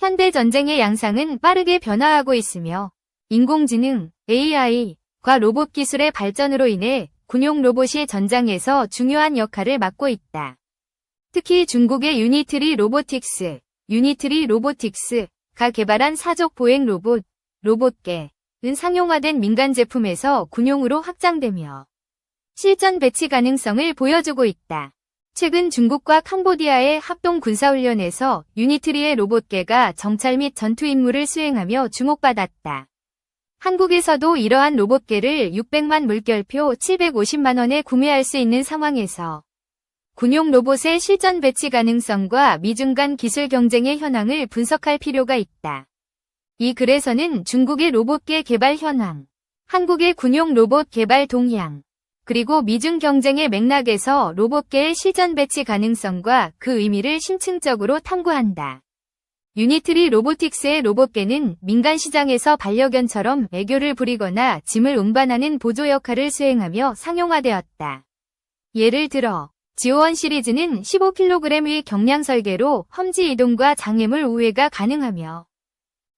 현대 전쟁의 양상은 빠르게 변화하고 있으며 인공지능, AI과 로봇 기술의 발전으로 인해 군용 로봇이 전장에서 중요한 역할을 맡고 있다. 특히 중국의 유니트리 로보틱스, 유니트리 로보틱스가 개발한 사족 보행 로봇, 로봇계은 상용화된 민간 제품에서 군용으로 확장되며 실전 배치 가능성을 보여주고 있다. 최근 중국과 캄보디아의 합동 군사훈련에서 유니트리의 로봇계가 정찰 및 전투 임무를 수행하며 주목받았다. 한국에서도 이러한 로봇계를 600만 물결표 750만원에 구매할 수 있는 상황에서 군용 로봇의 실전 배치 가능성과 미중 간 기술 경쟁의 현황을 분석할 필요가 있다. 이 글에서는 중국의 로봇계 개발 현황, 한국의 군용 로봇 개발 동향, 그리고 미중 경쟁의 맥락에서 로봇계의 실전 배치 가능성과 그 의미를 심층적으로 탐구한다. 유니트리 로보틱스의 로봇계는 민간 시장에서 반려견처럼 애교를 부리거나 짐을 운반하는 보조 역할을 수행하며 상용화되었다. 예를 들어 지오원 시리즈는 15kg의 경량 설계로 험지 이동과 장애물 우회가 가능하며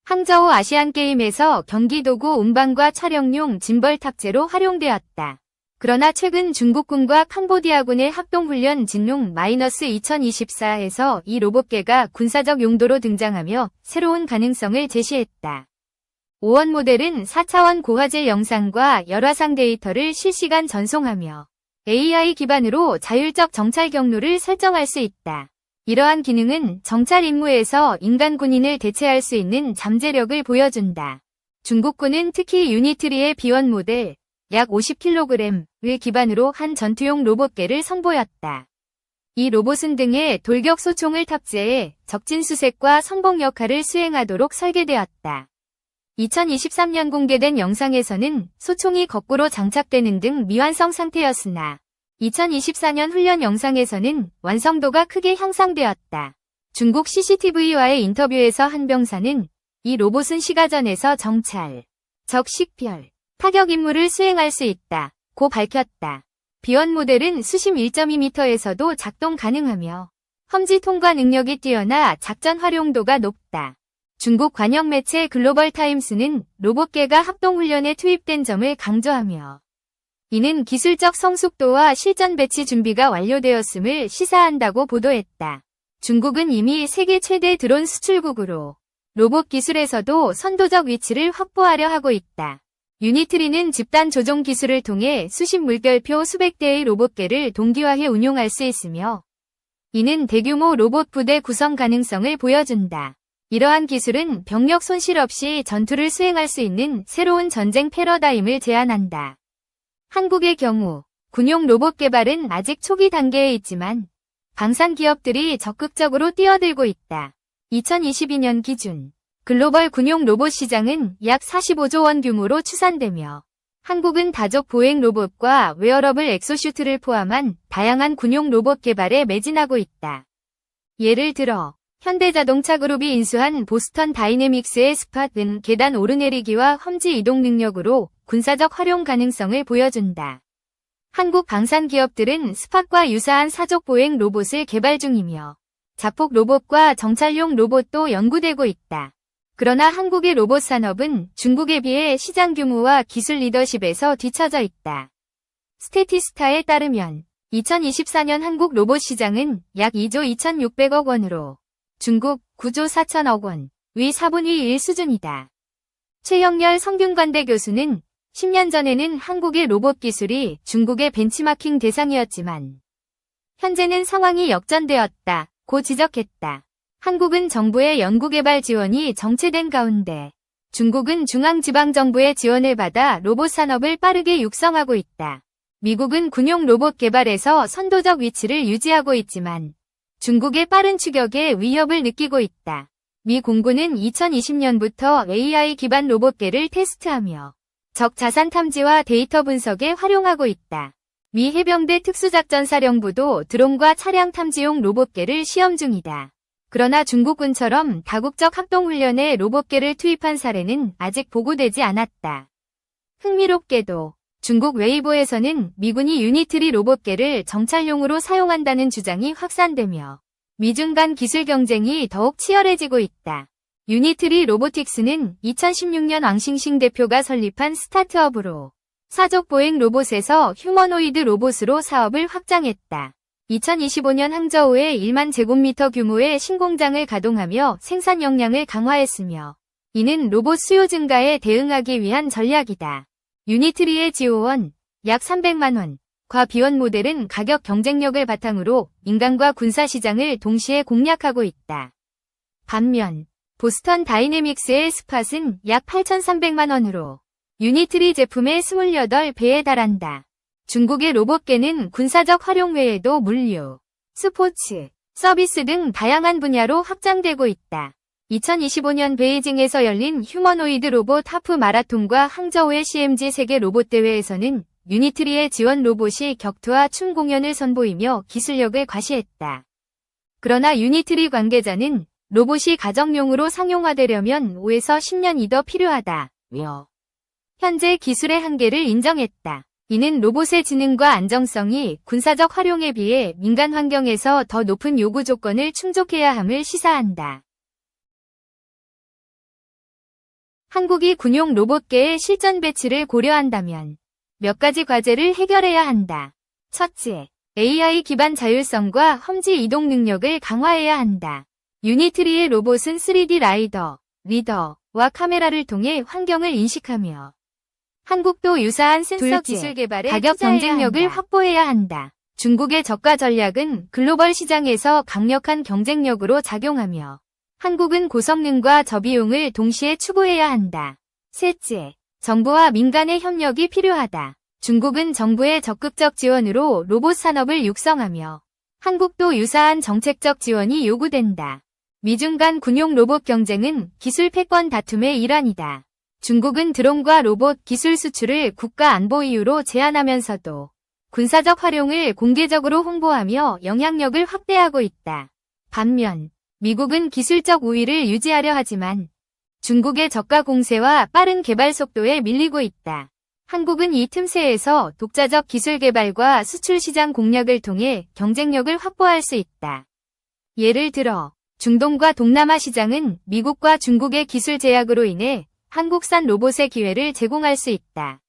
항저우 아시안게임에서 경기도구 운반과 촬영용 짐벌 탑재로 활용되었다. 그러나 최근 중국군과 캄보디아군의 합동훈련 진룡 마이너스 2024에서 이 로봇계가 군사적 용도로 등장하며 새로운 가능성을 제시했다. 5원 모델은 4차원 고화질 영상과 열화상 데이터를 실시간 전송하며 AI 기반으로 자율적 정찰 경로를 설정할 수 있다. 이러한 기능은 정찰 임무에서 인간 군인을 대체할 수 있는 잠재력을 보여준다. 중국군은 특히 유니트리의 비원 모델 약 50kg을 기반으로 한 전투용 로봇계를 선보였다. 이 로봇은 등에 돌격 소총을 탑재해 적진 수색과 선봉 역할을 수행하도록 설계되었다. 2023년 공개된 영상에서는 소총이 거꾸로 장착되는 등 미완성 상태였으나 2024년 훈련 영상에서는 완성도가 크게 향상되었다. 중국 CCTV와의 인터뷰에서 한 병사는 이 로봇은 시가전에서 정찰, 적 식별, 타격 임무를 수행할 수 있다. 고 밝혔다. 비원 모델은 수심 1.2m에서도 작동 가능하며 험지 통과 능력이 뛰어나 작전 활용도가 높다. 중국 관영 매체 글로벌 타임스는 로봇계가 합동훈련에 투입된 점을 강조하며 이는 기술적 성숙도와 실전 배치 준비가 완료되었음을 시사한다고 보도했다. 중국은 이미 세계 최대 드론 수출국으로 로봇 기술에서도 선도적 위치를 확보하려 하고 있다. 유니트리는 집단 조종 기술을 통해 수십 물결표 수백 대의 로봇계를 동기화해 운용할 수 있으며 이는 대규모 로봇 부대 구성 가능성을 보여준다. 이러한 기술은 병력 손실 없이 전투를 수행할 수 있는 새로운 전쟁 패러다임을 제안한다. 한국의 경우 군용 로봇 개발은 아직 초기 단계에 있지만 방산 기업들이 적극적으로 뛰어들고 있다. 2022년 기준 글로벌 군용 로봇 시장은 약 45조 원 규모로 추산되며 한국은 다족 보행 로봇과 웨어러블 엑소슈트를 포함한 다양한 군용 로봇 개발에 매진하고 있다. 예를 들어 현대자동차 그룹이 인수한 보스턴 다이내믹스의 스팟은 계단 오르내리기와 험지 이동 능력으로 군사적 활용 가능성을 보여준다. 한국 방산 기업들은 스팟과 유사한 사족 보행 로봇을 개발 중이며 자폭 로봇과 정찰용 로봇도 연구되고 있다. 그러나 한국의 로봇 산업은 중국에 비해 시장 규모와 기술 리더십에서 뒤처져 있다. 스테티스타에 따르면 2024년 한국 로봇 시장은 약 2조 2,600억 원으로 중국 9조 4천억 원, 위 4분의 1 수준이다. 최영렬 성균관대 교수는 10년 전에는 한국의 로봇 기술이 중국의 벤치마킹 대상이었지만 현재는 상황이 역전되었다. 고 지적했다. 한국은 정부의 연구개발 지원이 정체된 가운데 중국은 중앙지방정부의 지원을 받아 로봇 산업을 빠르게 육성하고 있다. 미국은 군용 로봇 개발에서 선도적 위치를 유지하고 있지만 중국의 빠른 추격에 위협을 느끼고 있다. 미 공군은 2020년부터 AI 기반 로봇계를 테스트하며 적 자산 탐지와 데이터 분석에 활용하고 있다. 미 해병대 특수작전사령부도 드론과 차량 탐지용 로봇계를 시험 중이다. 그러나 중국군처럼 다국적 합동훈련에 로봇계를 투입한 사례는 아직 보고되지 않았다. 흥미롭게도 중국 웨이보에서는 미군이 유니트리 로봇계를 정찰용으로 사용한다는 주장이 확산되며 미중 간 기술 경쟁이 더욱 치열해지고 있다. 유니트리 로보틱스는 2016년 왕싱싱 대표가 설립한 스타트업으로 사족 보행 로봇에서 휴머노이드 로봇으로 사업을 확장했다. 2025년 항저우에 1만 제곱미터 규모의 신공장을 가동하며 생산 역량을 강화했으며 이는 로봇 수요 증가에 대응하기 위한 전략이다. 유니트리의 지오원 약 300만 원, 과 비원 모델은 가격 경쟁력을 바탕으로 인간과 군사 시장을 동시에 공략하고 있다. 반면 보스턴 다이내믹스의 스팟은 약 8,300만 원으로 유니트리 제품의 28배에 달한다. 중국의 로봇계는 군사적 활용 외에도 물류, 스포츠, 서비스 등 다양한 분야로 확장되고 있다. 2025년 베이징에서 열린 휴머노이드 로봇 하프 마라톤과 항저우의 CMG 세계 로봇 대회에서는 유니트리의 지원 로봇이 격투와 춤 공연을 선보이며 기술력을 과시했다. 그러나 유니트리 관계자는 로봇이 가정용으로 상용화되려면 5에서 10년이 더 필요하다며 현재 기술의 한계를 인정했다. 이는 로봇의 지능과 안정성이 군사적 활용에 비해 민간 환경에서 더 높은 요구 조건을 충족해야 함을 시사한다. 한국이 군용 로봇계의 실전 배치를 고려한다면 몇 가지 과제를 해결해야 한다. 첫째, AI 기반 자율성과 험지 이동 능력을 강화해야 한다. 유니트리의 로봇은 3D 라이더, 리더와 카메라를 통해 환경을 인식하며 한국도 유사한 센서 기술 개발에 가격 경쟁력을 확보해야 한다. 중국의 저가 전략은 글로벌 시장에서 강력한 경쟁력으로 작용하며 한국은 고성능과 저비용을 동시에 추구해야 한다. 셋째, 정부와 민간의 협력이 필요하다. 중국은 정부의 적극적 지원으로 로봇 산업을 육성하며 한국도 유사한 정책적 지원이 요구된다. 미중 간 군용 로봇 경쟁은 기술 패권 다툼의 일환이다. 중국은 드론과 로봇 기술 수출을 국가 안보 이유로 제한하면서도 군사적 활용을 공개적으로 홍보하며 영향력을 확대하고 있다. 반면 미국은 기술적 우위를 유지하려 하지만 중국의 저가 공세와 빠른 개발 속도에 밀리고 있다. 한국은 이 틈새에서 독자적 기술 개발과 수출 시장 공략을 통해 경쟁력을 확보할 수 있다. 예를 들어 중동과 동남아 시장은 미국과 중국의 기술 제약으로 인해 한국산 로봇의 기회를 제공할 수 있다.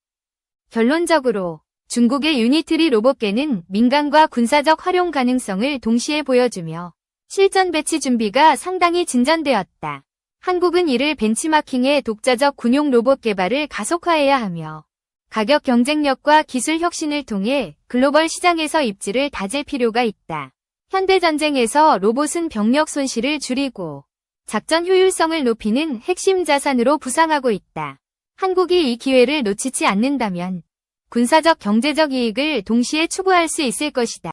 결론적으로 중국의 유니트리 로봇계는 민간과 군사적 활용 가능성을 동시에 보여주며 실전 배치 준비가 상당히 진전되었다. 한국은 이를 벤치마킹해 독자적 군용 로봇 개발을 가속화해야 하며 가격 경쟁력과 기술 혁신을 통해 글로벌 시장에서 입지를 다질 필요가 있다. 현대전쟁에서 로봇은 병력 손실을 줄이고 작전 효율성을 높이는 핵심 자산으로 부상하고 있다. 한국이 이 기회를 놓치지 않는다면 군사적 경제적 이익을 동시에 추구할 수 있을 것이다.